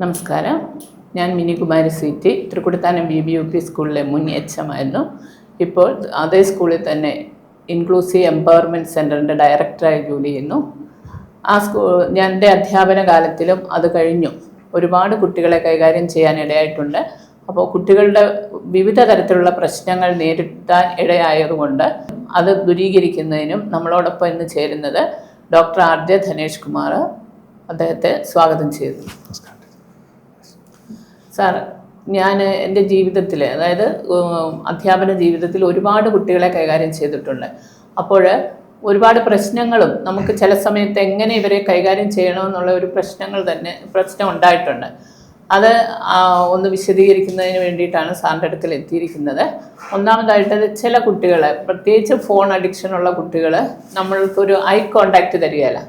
നമസ്കാരം. ഞാൻ Minikumari C T Thrikkodithanam B B U P സ്കൂളിലെ മുൻ എച്ച് എം ആയിരുന്നു. ഇപ്പോൾ അതേ സ്കൂളിൽ തന്നെ ഇൻക്ലൂസീവ് എംപവർമെന്റ് സെന്ററിന്റെ ഡയറക്ടറായി ജോലി ചെയ്യുന്നു. ആ സ്കൂ ഞാൻ എന്റെ അധ്യാപന കാലത്തിലും അത് കഴിഞ്ഞു. ഒരുപാട് കുട്ടികളെ കൈകാര്യം ചെയ്യാൻ ഇടയായിട്ടുണ്ട്. അപ്പോൾ കുട്ടികളുടെ വിവിധ തരത്തിലുള്ള പ്രശ്നങ്ങൾ നേരിടാൻ ഇടയായതുകൊണ്ട് അത് ദൂരീകരിക്കുന്നതിനും നമ്മളോടൊപ്പം ഇന്ന് ചേരുന്നത് doctor R J Dhanesh Kumar. അദ്ദേഹത്തെ സ്വാഗതം ചെയ്തു സാർ ഞാൻ എന്റെ ജീവിതത്തിൽ അതായത് അധ്യാപന ജീവിതത്തിൽ ഒരുപാട് കുട്ടികളെ കൈകാര്യം ചെയ്തിട്ടുണ്ട്. അപ്പോൾ ഒരുപാട് പ്രശ്നങ്ങളും നമുക്ക് ചില സമയത്ത് എങ്ങനെ ഇവരെ കൈകാര്യം ചെയ്യണമെന്നുള്ള ഒരു പ്രശ്നങ്ങൾ തന്നെ പ്രശ്നം ഉണ്ടായിട്ടുണ്ട്. അത് ഒന്ന് വിശദീകരിക്കുന്നതിന് വേണ്ടിയിട്ടാണ് സാറിന്റെ അടുക്കൽ എത്തിയിരിക്കുന്നത്. ഒന്നാമതായിട്ട് ചില കുട്ടികൾ പ്രത്യേകിച്ച് ഫോൺ അഡിക്ഷൻ ഉള്ള കുട്ടികൾ നമ്മൾക്കൊരു ഐ കോണ്ടാക്റ്റ് തരികയില്ല.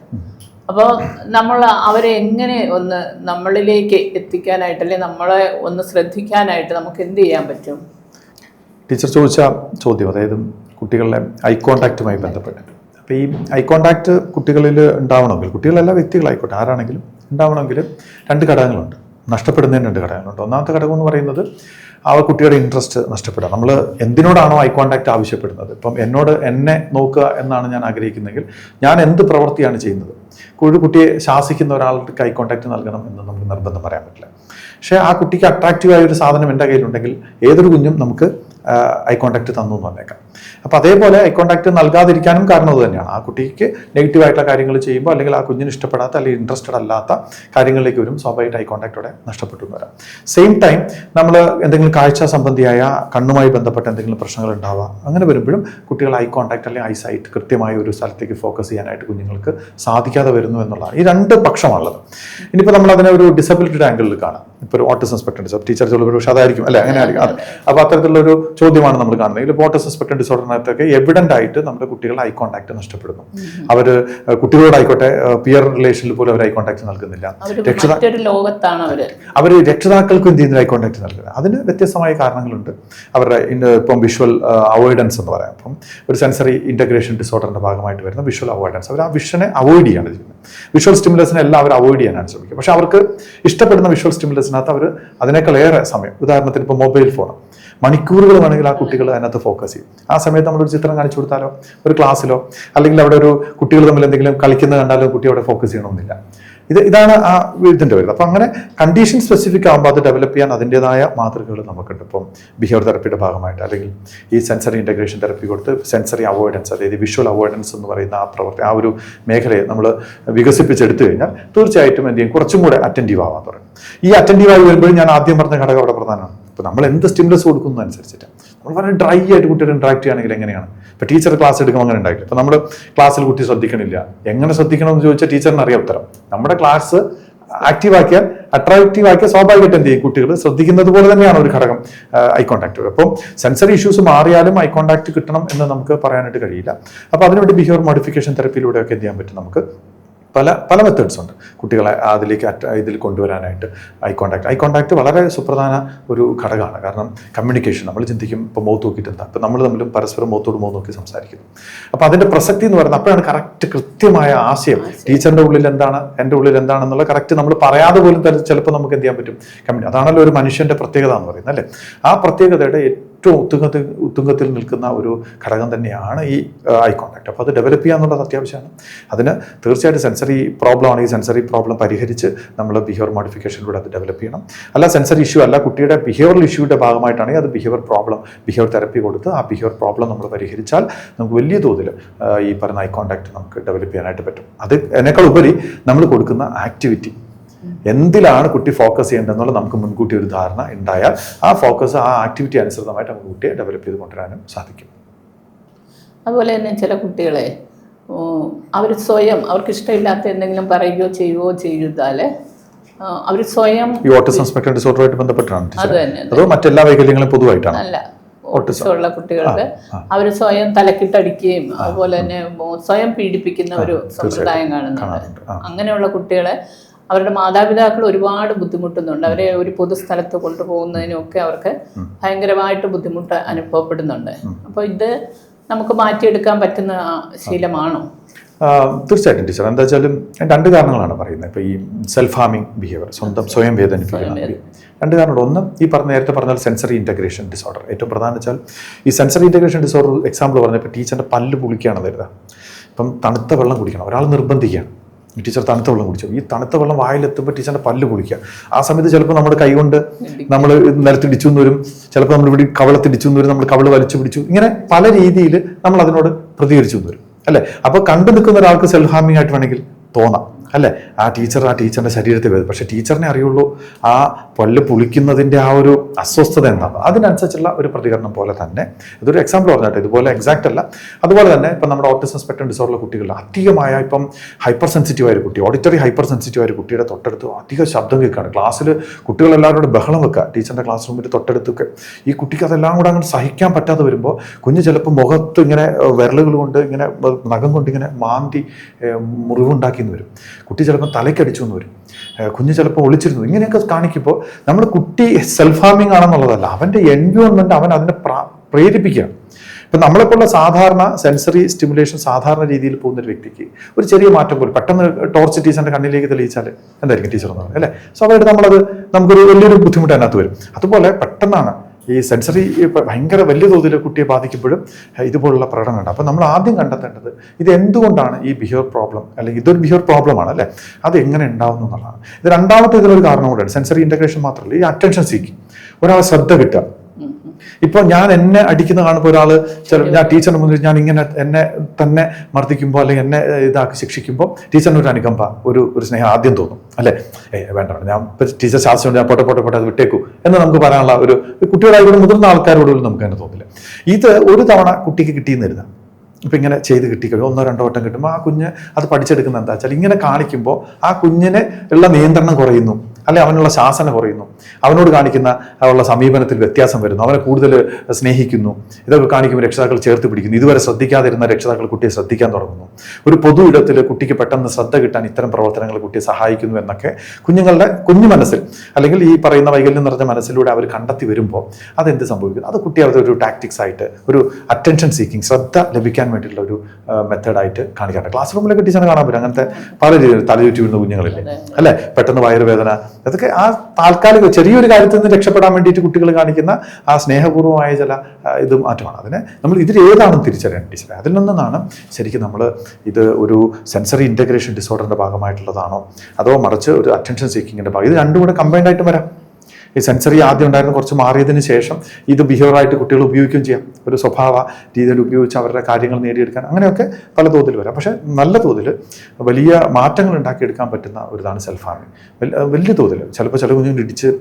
അപ്പോൾ നമ്മൾ അവരെ എങ്ങനെ ഒന്ന് നമ്മളിലേക്ക് എത്തിക്കാനായിട്ട് അല്ലെങ്കിൽ നമ്മളെ ഒന്ന് ശ്രദ്ധിക്കാനായിട്ട് നമുക്ക് എന്ത് ചെയ്യാൻ പറ്റും? ടീച്ചർ ചോദിച്ച ചോദ്യം അതായത് കുട്ടികളുടെ ഐ കോണ്ടാക്റ്റുമായി ബന്ധപ്പെട്ട്. അപ്പോൾ ഈ ഐ കോണ്ടാക്റ്റ് കുട്ടികളിൽ ഉണ്ടാവണമെങ്കിൽ കുട്ടികളെല്ലാ വ്യക്തികളായിക്കോട്ടെ ആരാണെങ്കിലും ഉണ്ടാവണമെങ്കിൽ രണ്ട് ഘടകങ്ങളുണ്ട്. നഷ്ടപ്പെടുന്നതിന് രണ്ട് ഘടകങ്ങളുണ്ട്. ഒന്നാമത്തെ ഘടകം എന്ന് പറയുന്നത് ആ കുട്ടിയുടെ ഇൻട്രസ്റ്റ് നഷ്ടപ്പെടുക. നമ്മൾ എന്തിനോടാണോ ഐ കോണ്ടാക്റ്റ് ആവശ്യപ്പെടുന്നത്? ഇപ്പം എന്നോട് എന്നെ നോക്കുക എന്നാണ് ഞാൻ ആഗ്രഹിക്കുന്നതെങ്കിൽ ഞാൻ എന്ത് പ്രവൃത്തിയാണ് ചെയ്യുന്നത്? ഒരു കുട്ടിയെ ശാസിക്കുന്ന ഒരാൾക്ക് ഐ കോൺടാക്റ്റ് നൽകണം എന്ന് നമുക്ക് നിർബന്ധം പറയാൻ പറ്റില്ല. പക്ഷേ ആ കുട്ടിക്ക് അട്രാക്റ്റീവായ ഒരു സാധനം എന്റെ കയ്യിലുണ്ടെങ്കിൽ ഏതൊരു കുഞ്ഞും നമുക്ക് ഐ കോണ്ടാക്ട് തന്നു എന്ന് പറഞ്ഞേക്കാം. അപ്പോൾ അതേപോലെ ഐ കോണ്ടാക്ട് നൽകാതിരിക്കാനും കാരണം അത് തന്നെയാണ്. ആ കുട്ടിക്ക് നെഗറ്റീവ് ആയിട്ടുള്ള കാര്യങ്ങൾ ചെയ്യുമ്പോൾ അല്ലെങ്കിൽ ആ കുഞ്ഞിന് ഇഷ്ടപ്പെടാത്ത അല്ലെങ്കിൽ ഇൻട്രസ്റ്റഡ് അല്ലാത്ത കാര്യങ്ങളിലേക്ക് വരും. സ്വാഭാവികമായിട്ട് ഐ കോണ്ടാക്റ്റോടെ നഷ്ടപ്പെട്ടു വരാം സെയിം ടൈം നമ്മൾ എന്തെങ്കിലും കാഴ്ച സംബന്ധിയായ കണ്ണുമായി ബന്ധപ്പെട്ട എന്തെങ്കിലും പ്രശ്നങ്ങൾ ഉണ്ടാവാം. അങ്ങനെ വരുമ്പോഴും കുട്ടികൾ ഐ കോണ്ടാക്ട് അല്ലെങ്കിൽ ഐ സൈറ്റ് കൃത്യമായ ഒരു സ്ഥലത്തേക്ക് ഫോക്കസ് ചെയ്യാനായിട്ട് കുഞ്ഞുങ്ങൾക്ക് സാധിക്കാതെ വരുന്നു എന്നുള്ളതാണ്. ഈ രണ്ട് പക്ഷമാണുള്ളത്. ഇനിയിപ്പോൾ നമ്മൾ അതിനെ ഒരു ഡിസബിലിറ്റി ആംഗിളിൽ കാണാം. ഇപ്പോൾ ഒരു ഓട്ടിസം സ്പെക്ട്രം ടീച്ചർ ഒരു പക്ഷേ അതായിരിക്കും അല്ലേ? അങ്ങനെ ആയിരിക്കും അതെ അപ്പോൾ അത്തരത്തിലുള്ള ഒരു ചോദ്യമാണ് നമ്മൾ കാണുന്നത്. ഇതിൽ ഓട്ടിസം സ്പെക്ട്രം ഡിസോർഡറിനകത്തൊക്കെ എവിഡന്റ് ആയിട്ട് നമ്മുടെ കുട്ടികൾ ഐ കോൺടാക്ട് നഷ്ടപ്പെടുന്നു. അവർ കുട്ടികളോടായിക്കോട്ടെ പിയർ റിലേഷനിൽ പോലും അവർ ഐ കോൺടാക്ട് നൽകുന്നില്ല. അവർ രക്ഷിതാക്കൾക്കും എന്ത് ചെയ്യുന്ന? ഐ കോൺടാക്ട് നൽകുന്നത്. അതിന് വ്യത്യസ്തമായ കാരണങ്ങളുണ്ട്. അവരുടെ ഇപ്പം വിഷ്വൽ അവോയ്ഡൻസ് എന്ന് പറയാം. അപ്പം ഒരു സെൻസറി ഇന്റഗ്രേഷൻ ഡിസോർഡറിന്റെ ഭാഗമായിട്ട് വരുന്ന വിഷ്വൽ അവോയ്ഡൻസ് അവർ ആ വിഷനെ അവോയ്ഡ് ചെയ്യാണ് ചെയ്യുന്നത്. വിഷ്വൽ സ്റ്റിമുലസിനെ എല്ലാം അവർ അവോയ്ഡ് ചെയ്യാനാണ് ശ്രമിക്കുക. പക്ഷേ അവർക്ക് ഇഷ്ടപ്പെടുന്ന വിഷ്വൽ സ്റ്റിമുലസിനകത്ത് അവർ അതിനേക്കാളേറെ സമയം. ഉദാഹരണത്തിന് ഇപ്പോൾ മൊബൈൽ ഫോൺ. മണിക്കൂറുകൾ വേണമെങ്കിൽ ആ കുട്ടികൾ അതിനകത്ത് ഫോക്കസ് ചെയ്യും. ആ സമയത്ത് നമ്മളൊരു ചിത്രം കാണിച്ചു കൊടുത്താലോ? ഒരു ക്ലാസ്സിലോ? അല്ലെങ്കിൽ അവിടെ ഒരു കുട്ടികൾ തമ്മിൽ എന്തെങ്കിലും കളിക്കുന്നത് കണ്ടാലോ കുട്ടി അവിടെ ഫോക്കസ് ചെയ്യണമെന്നില്ല ഇത് ഇതാണ് ആ ഇതിന്റെ വരുന്നത് അപ്പം അങ്ങനെ കണ്ടീഷൻ സ്പെസിഫിക് ആകുമ്പോൾ അത് ഡെവലപ്പ് ചെയ്യാൻ അതിന്റെതായ മാതൃകകൾ നമുക്കുണ്ട്. ഇപ്പം ബിഹേവിയർ തെറപ്പിയുടെ ഭാഗമായിട്ട് അല്ലെങ്കിൽ ഈ സെൻസറി ഇന്റഗ്രേഷൻ തെറപ്പി കൊടുത്ത് സെൻസറി അവോയ്ഡൻസ് അതായത് വിഷ്വൽ അവോയ്ഡൻസ് എന്ന് പറയുന്ന ആ പ്രവർത്തി ആ ഒരു മേഖലയെ നമ്മൾ വികസിപ്പിച്ചെടുത്തു കഴിഞ്ഞാൽ തീർച്ചയായിട്ടും എന്ത് ചെയ്യും? കുറച്ചും കൂടെ അറ്റന്റീവ് ആവാൻ തുടങ്ങും. ഈ അറ്റന്റീവ് ആയി വരുമ്പോഴും ഞാൻ ആദ്യം പറഞ്ഞ ഘടകം അവിടെ പ്രധാനമാണ്. ഇപ്പോൾ നമ്മൾ എന്ത് സ്റ്റിമുലസ് കൊടുക്കുന്നതനുസരിച്ചിട്ട് നമ്മൾ വളരെ ഡ്രൈ ആയിട്ട് കുട്ടികൾ ഇൻട്രാക്ട് ചെയ്യുകയാണെങ്കിൽ എങ്ങനെയാണ്? ഇപ്പോൾ ടീച്ചർ ക്ലാസ് എടുക്കുമ്പോൾ അങ്ങനെ ഉണ്ടായില്ല ഇപ്പോൾ നമ്മൾ ക്ലാസ്സിൽ കുട്ടി ശ്രദ്ധിക്കണില്ല. എങ്ങനെ ശ്രദ്ധിക്കണം എന്ന് ചോദിച്ചാൽ ടീച്ചറിന് അറിയാം ഉത്തരം. നമ്മുടെ ക്ലാസ് ആക്റ്റീവ് ആക്കിയാൽ അട്രാക്റ്റീവ് ആക്കിയാൽ സ്വാഭാവികമായിട്ട് എന്ത് ചെയ്യും? കുട്ടികൾ ശ്രദ്ധിക്കുന്നത് പോലെ തന്നെയാണ് ഒരു ഘടകം ഐ കോൺടാക്ട് അപ്പോൾ സെൻസറി ഇഷ്യൂസ് മാറിയാലും ഐ കോൺടാക്ട് കിട്ടണം എന്ന് നമുക്ക് പറയാനായിട്ട് കഴിയില്ല. അപ്പോൾ അതിനുവേണ്ടി ബിഹേവിയർ മോഡിഫിക്കേഷൻ തെറപ്പിയിലൂടെയൊക്കെ എന്ത് ചെയ്യാൻ പറ്റും നമുക്ക്? പല പല മെത്തേഡ്സ് ഉണ്ട്. കുട്ടികളെ അതിലേക്ക് അറ്റ ഇതിൽ കൊണ്ടുവരാനായിട്ട് ഐ കോണ്ടാക്ട് ഐ കോണ്ടാക്ട് വളരെ സുപ്രധാന ഒരു ഘടകമാണ്. കാരണം കമ്മ്യൂണിക്കേഷൻ നമ്മൾ ചിന്തിക്കും ഇപ്പോൾ മൗത്ത് നോക്കിയിട്ട് എന്താ? അപ്പോൾ നമ്മൾ തമ്മിലും പരസ്പരം മൗത്തോട് മൗത്ത് നോക്കി സംസാരിക്കുന്നു. അപ്പോൾ അതിന്റെ പ്രസക്തി എന്ന് പറയുന്നത് അപ്പോഴാണ് കറക്റ്റ് കൃത്യമായ ആശയം. ടീച്ചറിന്റെ ഉള്ളിൽ എന്താണ്? എന്റെ ഉള്ളിൽ എന്താണെന്നുള്ള കറക്റ്റ് നമ്മൾ പറയാതെ പോലും തന്നെ ചിലപ്പോൾ നമുക്ക് എന്ത് ചെയ്യാൻ പറ്റും? കമ്മ്യൂണി അതാണല്ലോ ഒരു മനുഷ്യന്റെ പ്രത്യേകത എന്ന് പറയുന്നത് അല്ലേ? ആ പ്രത്യേകതയുടെ ഏറ്റവും ഉത്തുംഗത്തിൽ ഉത്തുംഗത്തിൽ നിൽക്കുന്ന ഒരു ഘടകം തന്നെയാണ് ഈ ഐ കോണ്ടാക്ട് അപ്പോൾ അത് ഡെവലപ്പ് ചെയ്യുക എന്നുള്ളത് അത്യാവശ്യമാണ്. അതിന് തീർച്ചയായിട്ടും സെൻസറി പ്രോബ്ലം ആണ്. ഈ സെൻസറി പ്രോബ്ലം പരിഹരിച്ച് നമ്മൾ ബിഹേവർ മോഡിഫിക്കേഷനിലൂടെ അത് ഡെവലപ്പ് ചെയ്യണം. അല്ല സെൻസറി ഇഷ്യൂ അല്ല കുട്ടിയുടെ ബിഹേവിയറൽ ഇഷ്യൂയുടെ ഭാഗമായിട്ടാണെങ്കിൽ അത് ബിഹേവിയർ പ്രോബ്ലം ബിഹേവിയർ തെറപ്പി കൊടുത്ത് ആ ബിഹേവിയർ പ്രോബ്ലം നമ്മൾ പരിഹരിച്ചാൽ നമുക്ക് വലിയ തോതിൽ ഈ പറയുന്ന ഐ കോണ്ടാക്ട് നമുക്ക് ഡെവലപ്പ് ചെയ്യാനായിട്ട് പറ്റും. അത് അതിനേക്കാൾ ഉപരി നമ്മൾ കൊടുക്കുന്ന ആക്ടിവിറ്റി എന്തിലാണ് കുട്ടി ഫോക്കസ് ചെയ്യേണ്ടതെന്നുള്ള നമുക്ക് മുൻകൂട്ടി ഒരു ധാരണ ഉണ്ടായാൽ ആ ഫോക്കസ് ആ ആക്ടിവിറ്റി അനുസൃതമായിട്ട് നമുക്ക് കുട്ടിയെ ഡെവലപ്പ് ചെയ്ത് കൊണ്ടുവരാനും സാധിക്കും. അതുപോലെ തന്നെ ചില കുട്ടികളെ അവർ സ്വയം അവർക്ക് ഇഷ്ടമില്ലാത്ത എന്തെങ്കിലും പറയുകയോ ചെയ്യുകയോ ചെയ്താൽ അവർ സ്വയം ഈ ഓട്ടിസം സ്പെക്ട്രം ഡിസോർഡറുമായിട്ട് ബന്ധപ്പെട്ടാണ് അത് മറ്റെല്ലാ വൈകല്യങ്ങളും പൊതുവായിട്ടാണ്? അല്ല ഓട്ടിസമുള്ള കുട്ടികൾക്ക് അവർ സ്വയം തലക്കിട്ടടിക്കുകയും അതുപോലെ തന്നെ സ്വയം പീഡിപ്പിക്കുന്ന ഒരു സമ്പ്രദായം കാണുന്നുണ്ട്. അങ്ങനെയുള്ള കുട്ടികളെ അവരുടെ മാതാപിതാക്കൾ ഒരുപാട് ബുദ്ധിമുട്ടുന്നുണ്ട്. അവരെ ഒരു പൊതുസ്ഥലത്ത് കൊണ്ടുപോകുന്നതിനൊക്കെ അവർക്ക് ഭയങ്കരമായിട്ട് ബുദ്ധിമുട്ട് അനുഭവപ്പെടുന്നുണ്ട്. അപ്പോൾ ഇത് നമുക്ക് മാറ്റിയെടുക്കാൻ പറ്റുന്ന ശീലമാണോ? തീർച്ചയായിട്ടും ടീച്ചർ. എന്താ വെച്ചാലും രണ്ട് കാരണങ്ങളാണ് പറയുന്നത്. ഇപ്പോൾ ഈ സെൽഫ് ഹാമിങ് ബിഹേവിയർ സ്വന്തം സ്വയം വേദനിപ്പിക്കുന്ന രണ്ട് കാരണമുണ്ട്. ഒന്ന് ഈ പറഞ്ഞ നേരത്തെ പറഞ്ഞാൽ സെൻസറി ഇന്റഗ്രേഷൻ ഡിസോർഡർ ഏറ്റവും പ്രധാനം വെച്ചാൽ ഈ സെൻസറി ഇന്റഗ്രേഷൻ ഡിസോർഡർ എക്സാമ്പിൾ പറഞ്ഞപ്പോൾ ടീച്ചറിന്റെ പല്ല് പുളിക്കുകയാണ് തരുന്നത് ഇപ്പം തണുത്ത വെള്ളം കുടിക്കണം. ഒരാൾ നിർബന്ധിക്കുകയാണ്. ടീച്ചർ തണുത്ത വെള്ളം കുടിച്ചു? ഈ തണുത്ത വെള്ളം വായിലെത്തുമ്പോൾ ടീച്ചറിന്റെ പല്ല് കുളിക്കുക ആ സമയത്ത് ചിലപ്പോൾ നമ്മുടെ കൈകൊണ്ട് നമ്മൾ നിലത്തിടിച്ചു എന്ന് വരും. ചിലപ്പോൾ നമ്മൾ ഇവിടെ കവളത്തിടിച്ചു എന്ന് വരും. നമ്മൾ കവൾ വലിച്ചു പിടിച്ചു. ഇങ്ങനെ പല രീതിയിൽ നമ്മൾ അതിനോട് പ്രതികരിച്ചു എന്ന് വരും. അല്ലേ? അപ്പോൾ കണ്ടു നിൽക്കുന്ന ഒരാൾക്ക് സെൽഫ് ഹാമിംഗ് ആയിട്ട് വേണമെങ്കിൽ തോന്നാം. അല്ലേ? ആ ടീച്ചർ ആ ടീച്ചറിന്റെ ശരീരത്തിൽ വരും പക്ഷേ ടീച്ചറിനെ അറിയുള്ളൂ. ആ പല്ല് പുളിക്കുന്നതിന്റെ ആ ഒരു അസ്വസ്ഥത എന്താണ് അതിനനുസരിച്ചുള്ള ഒരു പ്രതികരണം പോലെ തന്നെ ഇതൊരു എക്സാമ്പിൾ പറഞ്ഞാട്ടെ ഇതുപോലെ എക്സാക്റ്റ് അല്ല. അതുപോലെ തന്നെ ഇപ്പം നമ്മുടെ ഓട്ടിസം സ്പെക്ട്രം ഡിസോർഡർ കുട്ടികൾ അധികമായ ഇപ്പം ഹൈപ്പർ സെൻസിറ്റീവ് ഒരു കുട്ടി ഓഡിറ്ററി ഹൈപ്പർ സെൻസിറ്റീവ് ഒരു കുട്ടിയുടെ തൊട്ടടുത്ത് അധികം ശബ്ദം കേൾക്കുകയാണ് ക്ലാസ്സിൽ കുട്ടികളെല്ലാവരോട് ബഹളം വെക്കുക ടീച്ചറിന്റെ ക്ലാസ് റൂമിൽ തൊട്ടടുത്തൊക്കെ. ഈ കുട്ടിക്ക് അതെല്ലാം കൂടെ അങ്ങോട്ട് സഹിക്കാൻ പറ്റാതെ വരുമ്പോൾ കുഞ്ഞ് ചിലപ്പോൾ മുഖത്ത് ഇങ്ങനെ വിരലുകൾ കൊണ്ട് ഇങ്ങനെ നഖം കൊണ്ട് ഇങ്ങനെ മാന്തി മുറിവുണ്ടാക്കി എന്ന് വരും. കുട്ടി ചിലപ്പോൾ തലയ്ക്കടിച്ചു എന്ന് വരും. കുഞ്ഞ് ചിലപ്പോൾ ഒളിച്ചിരുന്നു. ഇങ്ങനെയൊക്കെ കാണിക്കുമ്പോൾ നമ്മൾ കുട്ടി സെൽഫ് ഹാമിങ് ആണെന്നുള്ളതല്ല. അവന്റെ എൻവയോൺമെന്റ് അവൻ അതിനെ പ്രാ- പ്രേരിപ്പിക്കുകയാണ്. ഇപ്പം നമ്മളെപ്പോലുള്ള സാധാരണ സെൻസറി സ്റ്റിമുലേഷൻ സാധാരണ രീതിയിൽ പോകുന്ന ഒരു വ്യക്തിക്ക് ഒരു ചെറിയ മാറ്റം പോലും പെട്ടെന്ന് ടോർച്ച് ടീച്ചറിന്റെ കണ്ണിലേക്ക് തെളിയിച്ചാൽ എന്തായിരിക്കും ടീച്ചർ എന്ന് പറയുന്നത് അല്ലേ? സ്വാഭാവികമായിട്ട് നമ്മളത് നമുക്കൊരു വലിയൊരു ബുദ്ധിമുട്ട് അതിനകത്ത് വരും. അതുപോലെ പെട്ടെന്നാണ് ഈ സെൻസറി ഭയങ്കര വലിയ തോതിൽ കുട്ടിയെ ബാധിക്കുമ്പോഴും ഇതുപോലുള്ള പ്രകടനമുണ്ട് അപ്പോൾ നമ്മൾ ആദ്യം കണ്ടെത്തേണ്ടത് ഇത് എന്തുകൊണ്ടാണ് ഈ ബിഹേവിയർ പ്രോബ്ലം അല്ലെങ്കിൽ ഇതൊരു ബിഹേവിയർ പ്രോബ്ലം ആണ് അല്ലേ? അത് എങ്ങനെ ഉണ്ടാവുന്നു എന്നുള്ളതാണ്. ഇത് രണ്ടാമത്തെ ഇതിലൊരു കാരണം കൂടെയാണ് സെൻസറി ഇന്റഗ്രേഷൻ മാത്രമല്ല ഈ അറ്റൻഷൻ സീക്കിങ് ഒരാളെ ശ്രദ്ധ കിട്ടുക. ഇപ്പൊ ഞാൻ എന്നെ അടിക്കുന്ന കാണുമ്പോൾ ഒരാൾ ചില ഞാൻ ടീച്ചറിന് മുന്നിൽ ഞാൻ ഇങ്ങനെ എന്നെ തന്നെ മർദ്ദിക്കുമ്പോൾ അല്ലെങ്കിൽ എന്നെ ഇതാക്കി ശിക്ഷിക്കുമ്പോൾ ടീച്ചറിന് ഒരു അനുകമ്പ ഒരു ഒരു സ്നേഹം ആദ്യം തോന്നും. അല്ലേ? ഏ വേണ്ട വേണ്ട. ഞാൻ ടീച്ചർ ശാസ്ത്രം ഞാൻ പോട്ടെ പോട്ടെ പോട്ടെ അത് വിട്ടേക്കൂ എന്ന് നമുക്ക് പറയാനുള്ള ഒരു കുട്ടികളായിക്കോട്ടെ മുതിർന്ന ആൾക്കാരോട് നമുക്ക് അങ്ങനെ തോന്നില്ല. ഇത് ഒരു തവണ കുട്ടിക്ക് കിട്ടിയെന്ന് കരുതാം ഇപ്പം ഇങ്ങനെ ചെയ്ത് കിട്ടിക്കഴിഞ്ഞു ഒന്നോ രണ്ടോ വട്ടം കിട്ടുമ്പോൾ ആ കുഞ്ഞ് അത് പഠിച്ചെടുക്കുന്ന എന്താ വെച്ചാൽ ഇങ്ങനെ കാണിക്കുമ്പോൾ ആ കുഞ്ഞിനെ ഉള്ള നിയന്ത്രണം കുറയുന്നു. അല്ലെ അവനുള്ള ശാസന കുറയുന്നു. അവനോട് കാണിക്കുന്ന ഉള്ള സമീപനത്തിൽ വ്യത്യാസം വരുന്നു. അവനെ കൂടുതൽ സ്നേഹിക്കുന്നു. ഇതൊക്കെ കാണിക്കുമ്പോൾ രക്ഷിതാക്കൾ ചേർത്ത് പിടിക്കുന്നു. ഇതുവരെ ശ്രദ്ധിക്കാതിരുന്ന രക്ഷിതാക്കൾ കുട്ടിയെ ശ്രദ്ധിക്കാൻ തുടങ്ങുന്നു. ഒരു പൊതു ഇടത്തിൽ കുട്ടിക്ക് പെട്ടെന്ന് ശ്രദ്ധ കിട്ടാൻ ഇത്തരം പ്രവർത്തനങ്ങൾ കുട്ടിയെ സഹായിക്കുന്നു എന്നൊക്കെ കുഞ്ഞുങ്ങളുടെ കുഞ്ഞു മനസ്സിൽ അല്ലെങ്കിൽ ഈ പറയുന്ന വൈകല്യം നിറഞ്ഞ മനസ്സിലൂടെ അവർ കണ്ടെത്തി വരുമ്പോൾ അതെന്ത് സംഭവിക്കുന്നു? അത് കുട്ടി അവരുടെ ഒരു ടാക്ടിക്സ് ആയിട്ട് ഒരു അറ്റൻഷൻ സീക്കിങ് ശ്രദ്ധ ലഭിക്കാൻ വേണ്ടിയിട്ടുള്ള ഒരു മെത്തേഡായിട്ട് കാണിക്കാറുണ്ട്. ക്ലാസ് റൂമിലൊക്കെ ടീച്ചറിനെ കാണാൻ പറ്റും. അങ്ങനത്തെ പല രീതിയിൽ തലചുറ്റി വീഴുന്ന കുഞ്ഞുങ്ങളില്ലേ? അല്ലേ? പെട്ടെന്ന് വയറുവേദന അതൊക്കെ ആ താൽക്കാലിക ചെറിയൊരു കാര്യത്തിൽ നിന്ന് രക്ഷപ്പെടാൻ വേണ്ടിയിട്ട് കുട്ടികൾ കാണിക്കുന്ന ആ സ്നേഹപൂർവമായ ചില ഇത് മാറ്റമാണ്. അതിനെ നമ്മൾ ഇതിൽ ഏതാണെന്ന് തിരിച്ചറിയാൻ ടീച്ചറെ അതിൽ നിന്നാണ് ശരിക്കും നമ്മൾ ഇത് ഒരു സെൻസറി ഇന്റഗ്രേഷൻ ഡിസോർഡറിന്റെ ഭാഗമായിട്ടുള്ളതാണോ? അതോ മറിച്ച് ഒരു അറ്റൻഷൻ സീക്കിങ്ങിന്റെ ഭാഗം? ഇത് രണ്ടും കൂടെ കമ്പൈൻഡ് ആയിട്ട് വരാം. ഈ സെൻസറി ആദ്യം ഉണ്ടായിരുന്ന കുറച്ച് മാറിയതിന് ശേഷം ഇത് ബിഹേവറായിട്ട് കുട്ടികൾ ഉപയോഗിക്കുകയും ചെയ്യാം. ഒരു സ്വഭാവ രീതിയിൽ ഉപയോഗിച്ച് അവരുടെ കാര്യങ്ങൾ നേടിയെടുക്കാൻ അങ്ങനെയൊക്കെ പല തോതിൽ വരാം. പക്ഷേ നല്ല തോതിൽ വലിയ മാറ്റങ്ങൾ ഉണ്ടാക്കിയെടുക്കാൻ പറ്റുന്ന ഒരു ഇതാണ് സെൽഫ് ഹാമിങ് വലിയ തോതിൽ ചിലപ്പോൾ ചില കുഞ്ഞുങ്ങൾ ഇടിച്ച്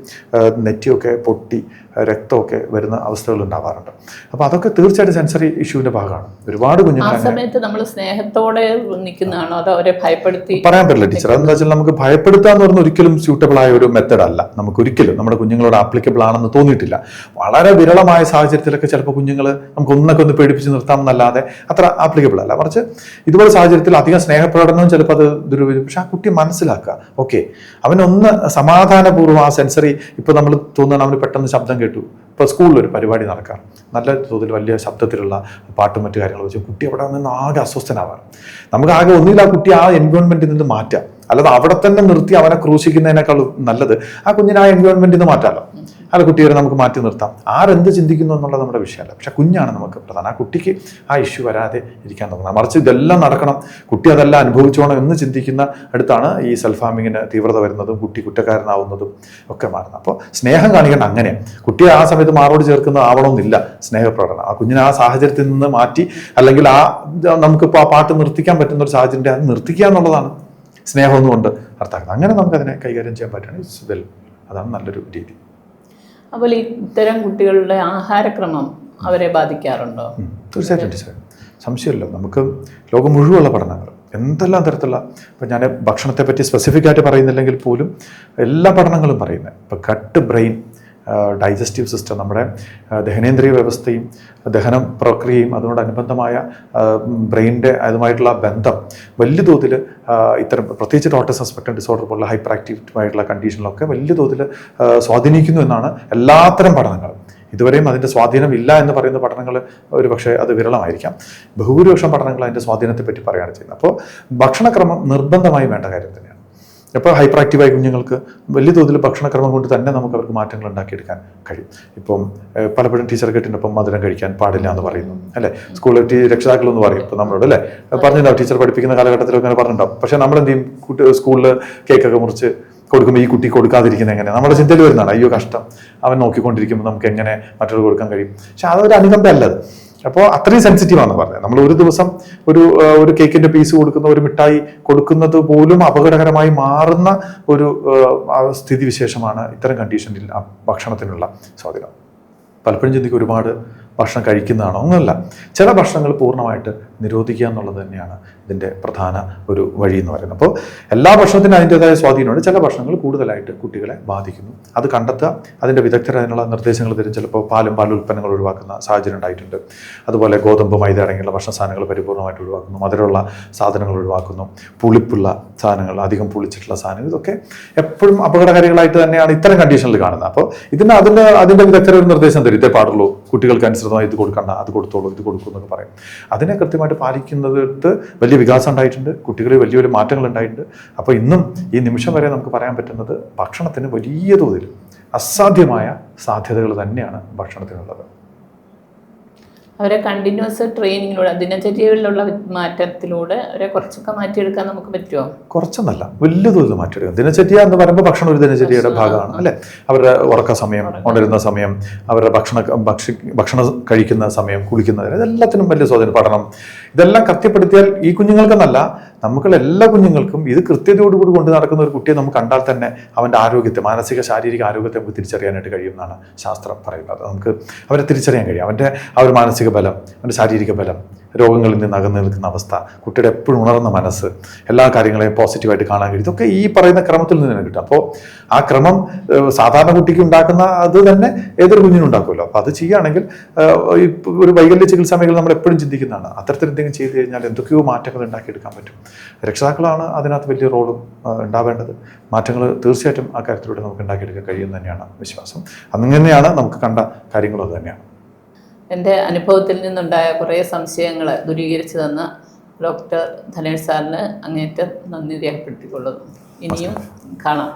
നെറ്റിയൊക്കെ പൊട്ടി രക്തമൊക്കെ വരുന്ന അവസ്ഥകൾ ഉണ്ടാവാറുണ്ട്. അപ്പോൾ അതൊക്കെ തീർച്ചയായിട്ടും സെൻസറി ഇഷ്യൂവിന്റെ ഭാഗമാണ്. ഒരുപാട് കുഞ്ഞുങ്ങൾ സമയത്ത് നമ്മൾ സ്നേഹത്തോടെ നിൽക്കുന്നതാണോ അതോ അവരെ ഭയപ്പെടുത്തി? പറയാൻ പറ്റില്ല ടീച്ചർ. അതെന്താ വെച്ചാൽ നമുക്ക് ഭയപ്പെടുത്തുക എന്ന് പറഞ്ഞ ഒരിക്കലും സ്യൂട്ടബിൾ ആയ ഒരു മെത്തഡ് അല്ല. നമുക്ക് ഒരിക്കലും നമ്മുടെ കുഞ്ഞുങ്ങളോട് ആപ്ലിക്കബിൾ ആണെന്ന് തോന്നിയിട്ടില്ല. വളരെ വിരളമായ സാഹചര്യത്തിലൊക്കെ ചിലപ്പോൾ കുഞ്ഞുങ്ങൾ നമുക്ക് ഒന്നൊക്കെ ഒന്ന് പേടിപ്പിച്ച് നിർത്താം എന്നല്ലാതെ അത്ര ആപ്ലിക്കബിൾ അല്ല. മറിച്ച് ഇതുപോലെ സാഹചര്യത്തിൽ അധികം സ്നേഹപ്രകടനവും ചിലപ്പോൾ അത് ദുരുപയോഗം പക്ഷെ ആ കുട്ടി മനസ്സിലാക്കുക. ഓക്കെ അവനൊന്ന് സമാധാനപൂർവം ആ സെൻസറി ഇപ്പോൾ നമ്മൾ തോന്നുകയാണ് അവന് പെട്ടെന്ന് ശബ്ദം കേട്ടു. ഇപ്പോൾ സ്കൂളിൽ ഒരു പരിപാടി നടക്കാം നല്ല തോതിൽ വലിയ ശബ്ദത്തിലുള്ള പാട്ടും മറ്റു കാര്യങ്ങളും വെച്ച് കുട്ടി അവിടെ നിന്ന് ആകെ അസ്വസ്ഥനാവാറ്. നമുക്ക് ആകെ ഒന്നുമില്ല ആ കുട്ടി ആ എൻവയോൺമെന്റിൽ നിന്ന് മാറ്റാം. അല്ലാതെ അവിടെ തന്നെ നിർത്തി അവനെ ക്രൂശിക്കുന്നതിനേക്കാൾ നല്ലത് ആ കുഞ്ഞിനെ ആ എൻവയോൺമെന്റിൽ നിന്ന് മാറ്റാമല്ലോ അല്ല കുട്ടിയെ നമുക്ക് മാറ്റി നിർത്താം. ആരെന്ത് ചിന്തിക്കുന്നു എന്നുള്ളത് നമ്മുടെ വിഷയമല്ല. പക്ഷെ കുഞ്ഞാണ് നമുക്ക് പ്രധാനം. ആ കുട്ടിക്ക് ആ ഇഷ്യൂ വരാതെ ഇരിക്കാൻ തുടങ്ങണം മറിച്ച് ഇതെല്ലാം നടക്കണം. കുട്ടി അതെല്ലാം അനുഭവിച്ചോണം എന്ന് ചിന്തിക്കുന്ന അടുത്താണ് ഈ സെൽഫ് ഹാമിങ്ങിന് തീവ്രത വരുന്നതും കുട്ടി കുറ്റക്കാരനാവുന്നതും ഒക്കെ മാറുന്നത്. അപ്പോൾ സ്നേഹം കാണിക്കണം അങ്ങനെ കുട്ടിയെ ആ സമയത്ത് മാറോട് ചേർക്കുന്ന ആവണമെന്നില്ല സ്നേഹപ്രകടനം. ആ കുഞ്ഞിനെ ആ സാഹചര്യത്തിൽ നിന്ന് മാറ്റി അല്ലെങ്കിൽ ആ നമുക്കിപ്പോൾ ആ പാട്ട് നിർത്തിക്കാൻ പറ്റുന്ന ഒരു സാഹചര്യം അത് നിർത്തിക്കുക എന്നുള്ളതാണ്. സ്നേഹം ഉണ്ട് അർത്ഥമാക്കുന്നത് അങ്ങനെ നമുക്ക് അതിനെ കൈകാര്യം ചെയ്യാൻ ഇറ്റ്സ് വെൽ അതാണ് നല്ലൊരു രീതി. അപ്പോൾ ഈ ഇത്തരം കുട്ടികളുടെ ആഹാരക്രമം അവരെ ബാധിക്കാറുണ്ടോ. തീർച്ചയായിട്ടും ടീച്ചർ സംശയമില്ല. നമുക്ക് ലോകം മുഴുവനുള്ള പഠനങ്ങൾ. എന്തെല്ലാം തരത്തിലുള്ള ഇപ്പം ഞാൻ ഭക്ഷണത്തെ പറ്റി സ്പെസിഫിക് ആയിട്ട് പറയുന്നില്ലെങ്കിൽ പോലും എല്ലാ പഠനങ്ങളും പറയുന്നത്. ഇപ്പം കട്ട് ബ്രെയിൻ ഡൈജസ്റ്റീവ് സിസ്റ്റം നമ്മുടെ ദഹനേന്ദ്രിയ വ്യവസ്ഥയും ദഹനം പ്രക്രിയയും അതിനോടനുബന്ധമായ ബ്രെയിനിന്റെ അതുമായിട്ടുള്ള ബന്ധം വലിയ തോതിൽ ഇത്തരം പ്രത്യേകിച്ച് ഓട്ടിസം സ്പെക്ട്രം ഡിസോർഡർ പോലുള്ള ഹൈപ്പർ ആക്റ്റീവായിട്ടുള്ള കണ്ടീഷനിലൊക്കെ വലിയ തോതിൽ സ്വാധീനിക്കുന്നു എന്നാണ് എല്ലാത്തരം പഠനങ്ങളും. ഇതുവരെയും അതിന്റെ സ്വാധീനം ഇല്ല എന്ന് പറയുന്ന പഠനങ്ങൾ ഒരു പക്ഷേ അത് വിരളമായിരിക്കാം. ബഹുഭൂരിപക്ഷം പഠനങ്ങൾ അതിന്റെ സ്വാധീനത്തെപ്പറ്റി പറയുകയാണ് ചെയ്യുന്നത്. അപ്പോൾ ഭക്ഷണക്രമം നിർബന്ധമായി വേണ്ട കാര്യം തന്നെയാണ് ഇപ്പോൾ ഹൈപ്പർ ആക്റ്റീവായ കുഞ്ഞുങ്ങൾക്ക് വലിയ തോതിൽ ഭക്ഷണക്രമം കൊണ്ട് തന്നെ നമുക്ക് അവർക്ക് മാറ്റങ്ങൾ ഉണ്ടാക്കിയെടുക്കാൻ കഴിയും. ഇപ്പം പലപ്പോഴും ടീച്ചർ കെട്ടിനൊപ്പം മധുരം കഴിക്കാൻ പാടില്ല എന്ന് പറയുന്നു അല്ലേ? സ്കൂളിൽ ടീ രക്ഷിതാക്കളെന്ന് പറയും ഇപ്പം നമ്മളോട് അല്ലേ? പറഞ്ഞിട്ടുണ്ടാവും ടീച്ചർ പഠിപ്പിക്കുന്ന കാലഘട്ടത്തിലൊക്കെ അങ്ങനെ പറഞ്ഞിട്ടുണ്ടാവും. പക്ഷേ നമ്മൾ എന്ത് ചെയ്യും കുട്ടി സ്കൂളിൽ കേക്കൊക്കെ മുറിച്ച് കൊടുക്കുമ്പോൾ ഈ കുട്ടി കൊടുക്കാതിരിക്കുന്നത് എങ്ങനെ നമ്മുടെ ചിന്തയിൽ വരുന്നതാണ് അയ്യോ കഷ്ടം. അവൻ നോക്കിക്കൊണ്ടിരിക്കുമ്പോൾ നമുക്ക് എങ്ങനെ മറ്റൊരു കൊടുക്കാൻ കഴിയും? പക്ഷെ അതൊരു അനുകമ്പ അല്ലത് അപ്പോൾ അത്രയും സെൻസിറ്റീവ് ആണെന്ന് പറഞ്ഞത്. നമ്മൾ ഒരു ദിവസം ഒരു ഒരു കേക്കിന്റെ പീസ് കൊടുക്കുന്ന ഒരു മിഠായി കൊടുക്കുന്നത് പോലും അപകടകരമായി മാറുന്ന ഒരു സ്ഥിതിവിശേഷമാണ് ഇത്തരം കണ്ടീഷനിൽ ഭക്ഷണത്തിനുള്ള സ്വാധീനം. പലപ്പോഴും ചിന്തിക്കും ഒരുപാട് ഭക്ഷണം കഴിക്കുന്നതാണോ? ഒന്നുമല്ല. ചില ഭക്ഷണങ്ങൾ പൂർണമായിട്ട് നിരോധിക്കുക എന്നുള്ളത് തന്നെയാണ് ഇതിന്റെ പ്രധാന ഒരു വഴി എന്ന് പറയുന്നത്. അപ്പോൾ എല്ലാ ഭക്ഷണത്തിനും അതിന്റെതായ സ്വാധീനമുണ്ട്. ചില ഭക്ഷണങ്ങൾ കൂടുതലായിട്ട് കുട്ടികളെ ബാധിക്കുന്നു. അത് കണ്ടെത്തുക അതിന്റെ വിദഗ്ധർ അതിനുള്ള നിർദ്ദേശങ്ങൾ തരും. ചിലപ്പോൾ പാലും പാൽ ഉൽപ്പന്നങ്ങൾ ഒഴിവാക്കുന്ന സാഹചര്യം ഉണ്ടായിട്ടുണ്ട്. അതുപോലെ ഗോതമ്പ് മൈദ അടങ്ങിയുള്ള ഭക്ഷണ സാധനങ്ങൾ പരിപൂർണമായിട്ട് ഒഴിവാക്കുന്നു. മധുരമുള്ള സാധനങ്ങൾ ഒഴിവാക്കുന്നു. പുളിപ്പുള്ള സാധനങ്ങൾ അധികം പുളിച്ചിട്ടുള്ള സാധനങ്ങൾ ഇതൊക്കെ എപ്പോഴും അപകടകാരികളായിട്ട് തന്നെയാണ് ഇത്തരം കണ്ടീഷനിൽ കാണുന്നത്. അപ്പോൾ ഇതിന് അതിന്റെ അതിന്റെ വിദഗ്ധർ ഒരു നിർദ്ദേശം തരും. ഇതേ പാടുള്ളൂ. കുട്ടികൾക്ക് അനുസൃതമായി ഇത് കൊടുക്കണ്ട അത് കൊടുത്തോളൂ ഇത് കൊടുക്കൂ എന്നൊക്കെ പറയും. അതിനെ കൃത്യമായിട്ട് പാലിക്കുന്നത് വലിയ വികാസം ഉണ്ടായിട്ടുണ്ട്. കുട്ടികളിൽ വലിയ വലിയ മാറ്റങ്ങൾ ഉണ്ടായിട്ടുണ്ട്. അപ്പോൾ ഇന്നും ഈ നിമിഷം വരെ നമുക്ക് പറയാൻ പറ്റുന്നത് ഭക്ഷണത്തിന് വലിയ തോതിൽ അസാധ്യമായ സാധ്യതകൾ തന്നെയാണ് ഭക്ഷണത്തിനുള്ളത്. അവരെ കണ്ടിന്യൂസ് ട്രെയിനിങ്ങിലൂടെ ദിനചര്യകളിലുള്ള മാറ്റത്തിലൂടെ അവരെ കുറച്ചൊക്കെ മാറ്റിയെടുക്കാൻ നമുക്ക് പറ്റുമോ കുറച്ചൊന്നല്ല വലിയ തോതിൽ മാറ്റിയെടുക്കും. ദിനചര്യ എന്ന് പറയുമ്പോൾ ഭക്ഷണം ഒരു ദിനചര്യയുടെ ഭാഗമാണ് അല്ലേ? അവരുടെ ഉറക്ക സമയം ഉണരുന്ന സമയം അവരുടെ ഭക്ഷണ ഭക്ഷി ഭക്ഷണം കഴിക്കുന്ന സമയം കുളിക്കുന്നത് ഇതെല്ലാത്തിനും വലിയ സ്വാധീനം. പഠനം ഇതെല്ലാം കൃത്യപ്പെടുത്തിയാൽ ഈ കുഞ്ഞുങ്ങൾക്കെന്നല്ല നമുക്കുള്ള എല്ലാ കുഞ്ഞുങ്ങൾക്കും ഇത് കൃത്യതയോടുകൂടി കൊണ്ട് നടക്കുന്ന ഒരു കുട്ടിയെ നമുക്ക് കണ്ടാൽ തന്നെ അവന്റെ ആരോഗ്യത്തെ മാനസിക ശാരീരിക ആരോഗ്യത്തെ നമുക്ക് തിരിച്ചറിയാനായിട്ട് കഴിയുമെന്നാണ് ശാസ്ത്രം പറയുന്നത്. നമുക്ക് അവരെ തിരിച്ചറിയാൻ കഴിയും. അവന്റെ ആ ഒരു മാനസിക ബലം അവന്റെ ശാരീരിക ബലം രോഗങ്ങളിൽ നിന്ന് അകന്നു നിൽക്കുന്ന അവസ്ഥ കുട്ടിയുടെ എപ്പോഴും ഉണർന്ന മനസ്സ് എല്ലാ കാര്യങ്ങളെയും പോസിറ്റീവായിട്ട് കാണാൻ കഴിയും. ഇതൊക്കെ ഈ പറയുന്ന ക്രമത്തിൽ നിന്ന് തന്നെ കിട്ടും. അപ്പോൾ ആ ക്രമം സാധാരണ കുട്ടിക്ക് ഉണ്ടാക്കുന്ന അത് തന്നെ ഏതൊരു കുഞ്ഞിനും ഉണ്ടാക്കുമല്ലോ. അപ്പോൾ അത് ചെയ്യുകയാണെങ്കിൽ ഒരു വൈകല്യ ചികിത്സാ മേഖല നമ്മൾ എപ്പോഴും ചിന്തിക്കുന്നതാണ്. അത്തരത്തിൽ എന്തെങ്കിലും ചെയ്തു കഴിഞ്ഞാൽ എന്തൊക്കെയോ മാറ്റങ്ങൾ ഉണ്ടാക്കിയെടുക്കാൻ പറ്റും. രക്ഷിതാക്കളാണ് അതിനകത്ത് വലിയ റോളും ഉണ്ടാവേണ്ടത്. മാറ്റങ്ങൾ തീർച്ചയായിട്ടും ആ കാര്യത്തിലൂടെ നമുക്ക് ഉണ്ടാക്കിയെടുക്കാൻ കഴിയും തന്നെയാണ് വിശ്വാസം. അങ്ങനെയാണ് നമുക്ക് കണ്ട കാര്യങ്ങളും അത് തന്നെയാണ്. എന്റെ അനുഭവത്തിൽ നിന്നുണ്ടായ കുറേ സംശയങ്ങൾ ദൂരീകരിച്ചു തന്ന ഡോക്ടർ ധനേഷ് സാറിന് അങ്ങേറ്റം നന്ദി രേഖപ്പെടുത്തിക്കൊള്ളുന്നു. ഇനിയും കാണാം.